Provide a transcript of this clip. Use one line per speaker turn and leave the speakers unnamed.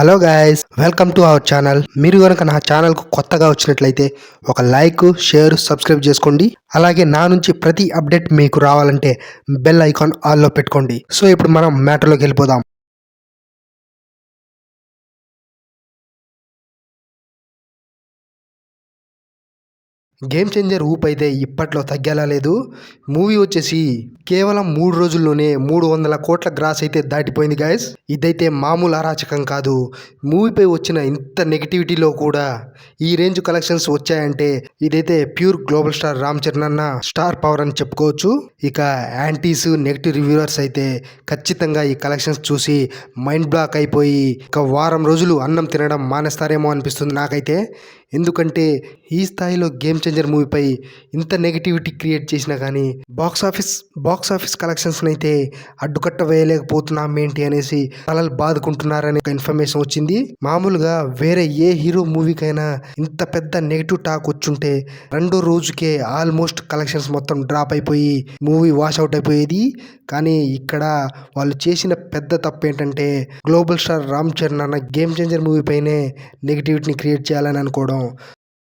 Hello guys welcome to our channel. మీరు కనుక నా ఛానల్కు కొత్తగా వచ్చినట్లయితే ఒక లైక్ షేర్ సబ్స్క్రైబ్ చేసుకోండి. అలాగే నా నుంచి ప్రతి అప్డేట్ మీకు రావాలంటే బెల్ ఐకాన్ ఆల్లో పెట్టుకోండి. సో ఇప్పుడు మనం మ్యాటర్లోకి వెళ్ళిపోదాం. గేమ్ చేంజర్ ఊప్ అయితే ఇప్పట్లో తగ్గేలా లేదు. మూవీ వచ్చేసి కేవలం మూడు రోజుల్లోనే మూడు వందల కోట్ల గ్రాస్ అయితే దాటిపోయింది గాయస్ ఇదైతే మామూలు అరాచకం కాదు. మూవీపై వచ్చిన ఇంత నెగిటివిటీలో కూడా ఈ రేంజ్ కలెక్షన్స్ వచ్చాయంటే ఇదైతే pure global star Ram Charan అన్న స్టార్ పవర్ అని చెప్పుకోవచ్చు. ఇక యాంటీస్ నెగిటివ్ రివ్యూవర్స్ అయితే ఖచ్చితంగా ఈ కలెక్షన్స్ చూసి మైండ్ బ్లాక్ అయిపోయి ఇక వారం రోజులు అన్నం తినడం మానేస్తారేమో అనిపిస్తుంది నాకైతే. ఎందుకంటే ఈ స్థాయిలో గేమ్ చేంజర్ మూవీపై ఇంత నెగిటివిటీ క్రియేట్ చేసినా కానీ బాక్స్ ఆఫీస్ బాక్స్ ఆఫీస్ కలెక్షన్స్ని అయితే అడ్డుకట్ట వేయలేకపోతున్నాం ఏంటి అనేసి తలలు బాదుకుంటున్నారనే ఒక ఇన్ఫర్మేషన్ వచ్చింది. మామూలుగా వేరే ఏ హీరో మూవీకైనా ఇంత పెద్ద నెగిటివ్ టాక్ వచ్చుంటే రెండో రోజుకే ఆల్మోస్ట్ కలెక్షన్స్ మొత్తం డ్రాప్ అయిపోయి మూవీ వాష్ అవుట్ అయిపోయేది. కానీ ఇక్కడ వాళ్ళు చేసిన పెద్ద తప్పు ఏంటంటే గ్లోబల్ స్టార్ రామ్ చరణ్ అన్న గేమ్ చేంజర్ మూవీ పైనే నెగిటివిటీని క్రియేట్ చేయాలని అనుకోవడం.